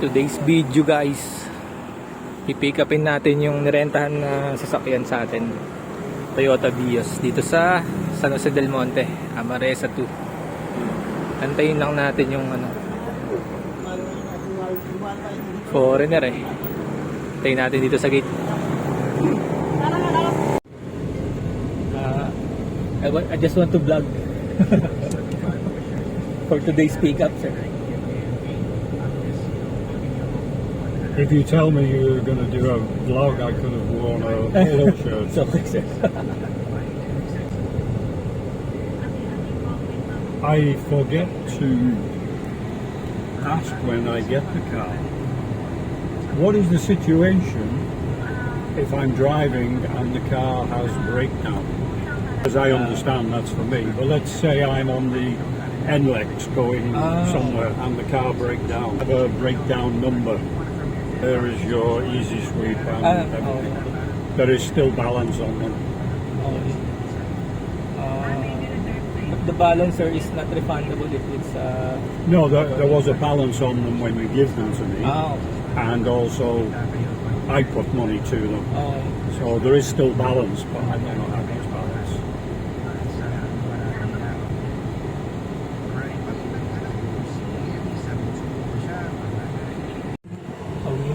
today's video guys. I-pick upin natin yung nirentahan na sasakyan sa atin. Toyota Vios dito sa San Jose del Monte Amaresa 2 antayin lang natin yung ano foreigner eh. Antayin natin dito sa gate. Ah, I, wa- I just want to vlog. For today's pickup sir If you tell me you were going to do a vlog, I could have worn a polo shirt. Sir. I forget to ask when I get the car, what is the situation if I'm driving and the car has breakdown? As I understand, that's for me. But let's say I'm on the NLEX going Ah. somewhere and the car breakdown. I have a breakdown number. There is your easy sweep and Ah, everything. There is still balance on them. Okay. Uh, but the balancer is not refundable if it's uh, No, there, there was a balance on them when you give them to me, ah, and also I put money to them. okay. So there is still balance, but I don't know how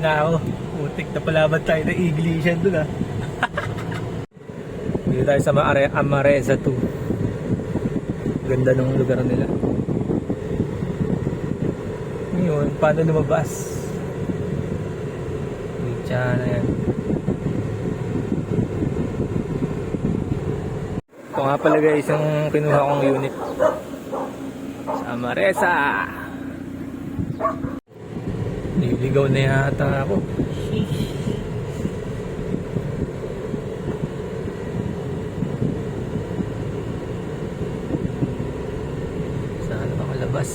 na ako. Putik na palaban tayo ng Iglesia dun ah. Dito tayo sa Maare Amareza 2. Ganda ng lugar nila. Ngayon, paano lumabas? Wait, na yan. Ito nga pala guys yung kinuha kong unit. Sa Amareza! Niligaw na yata ako. Sana makalabas.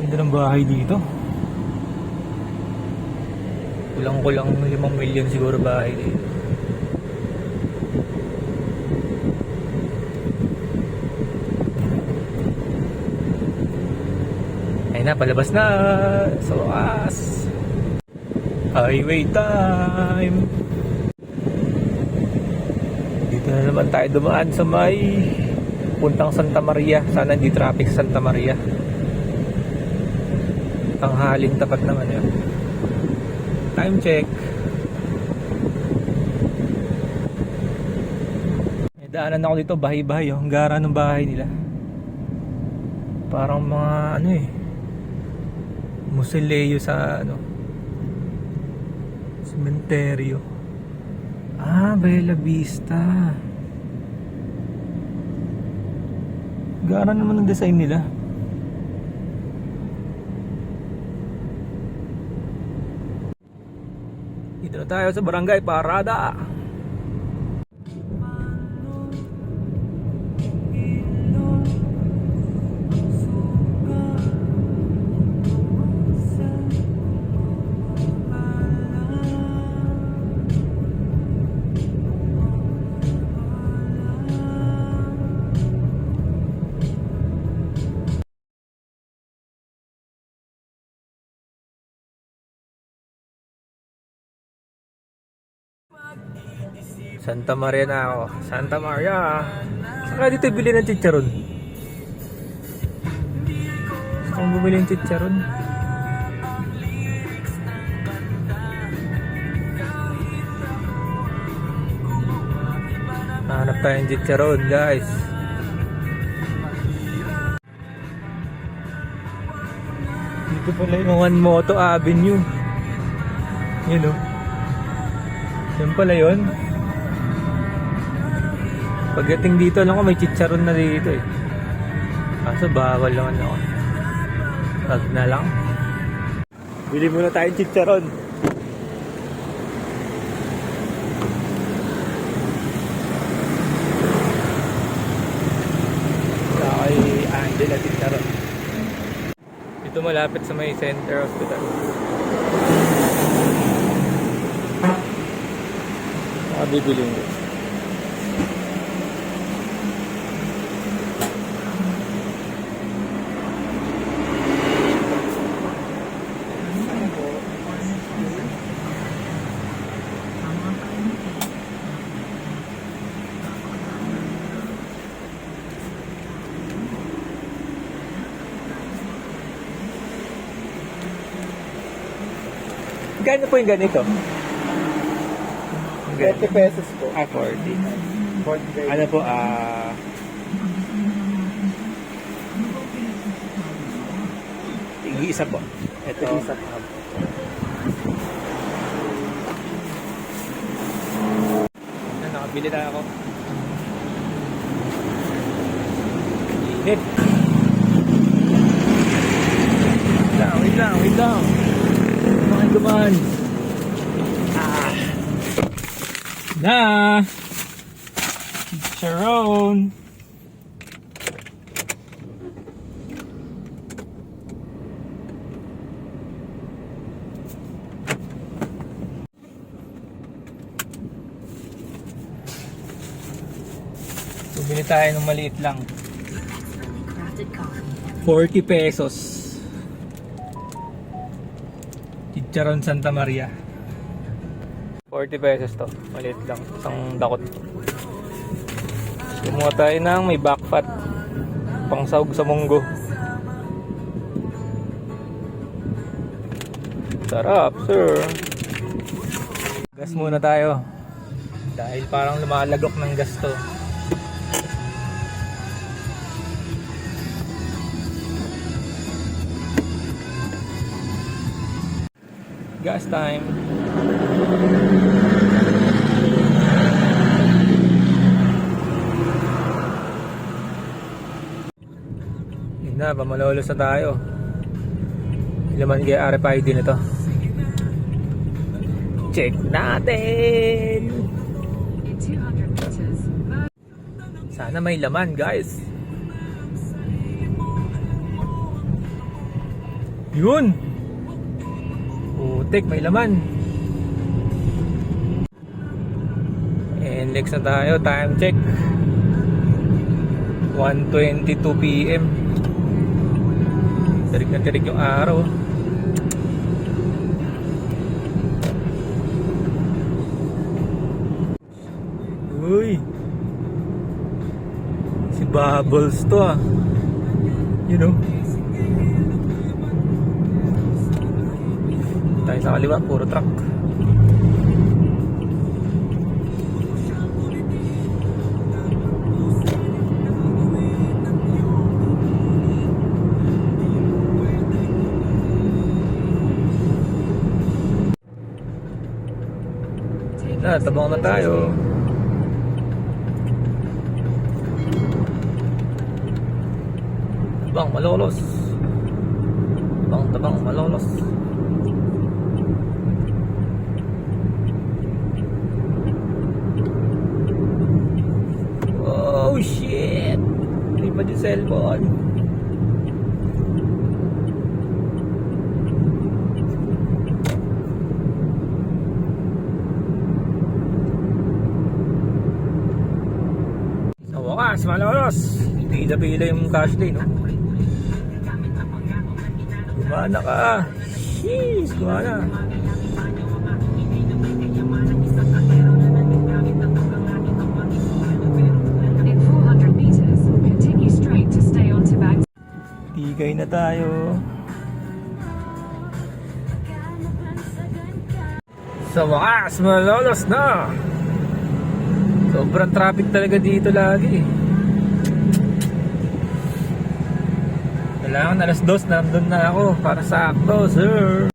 Ganda ng bahay dito. Kulang-kulang 5 milyon siguro bahay dito. Ayun na, palabas na. Sa wakas. Highway time. Dito na naman tayo dumaan sa may puntang Santa Maria. Sana hindi traffic sa Santa Maria. Ang haling tapat naman yun. Time check. May daanan ako dito, bahay-bahay. Oh. Ang gara ng bahay nila. Parang mga ano eh. Musileo sa ano. Cementerio. Ah, Bella Vista. Gara naman ang design nila. Dito na tayo sa Barangay Parada. Santa Maria na ako. Santa Maria. Saka dito bili ng chicharon. Gusto kong bumili ng chicharon. Hanap tayong chicharon guys. Dito pala yung One Moto Avenue. Yun o. Yan pala yun. Pagdating dito, alam ko may chicharon na dito eh. Kaso bawal naman ako. Wag na lang. Bili muna tayong chicharon. Kay Angela Chicharon. Ito malapit sa may center hospital. Makabibiling ko. Gano po yung ganito? Yung ganito. 30 pesos po. Ah, 40. 40 days. Ano po, ah... isa po. Ito. Isa pa. Na, nakabili na ako. Init. Wait lang, wait lang, wait lang. Kumain. Ah. Na. Chicharon. Bumili tayo ng maliit lang. crafted coffee. 40 pesos. Chicharon Santa Maria. 40 pesos to. Maliit lang. Isang dakot. Kumuha tayo ng may back fat. Pang sahog sa munggo. Sarap, sir. Gas muna tayo. Dahil parang lumalagok ng gas to. Gas time. Yun na, pamalolos na tayo. Ilaman kaya RFID nito. Check natin! In 200 meters, Sana may laman, guys. Yun! Putik, may laman. And next na tayo, time check. 1.22 p.m. Tirig na tirig yung araw. Uy! Si Bubbles to ah. You know? Tayo sa kaliwa, puro truck. Na, tabang na tayo. Tabang malolos. Tabang tabang malolos. Oh shit! Lipad yung cellphone. Sa wakas, malolos! Pila-pila yung cash day, no? Gumana ka! Sheesh! Gumana! in Tigay na tayo. Sa wakas, malolos na! Sobrang traffic talaga dito lagi. Kailangan alas dos, nandun na ako para sakto, sir.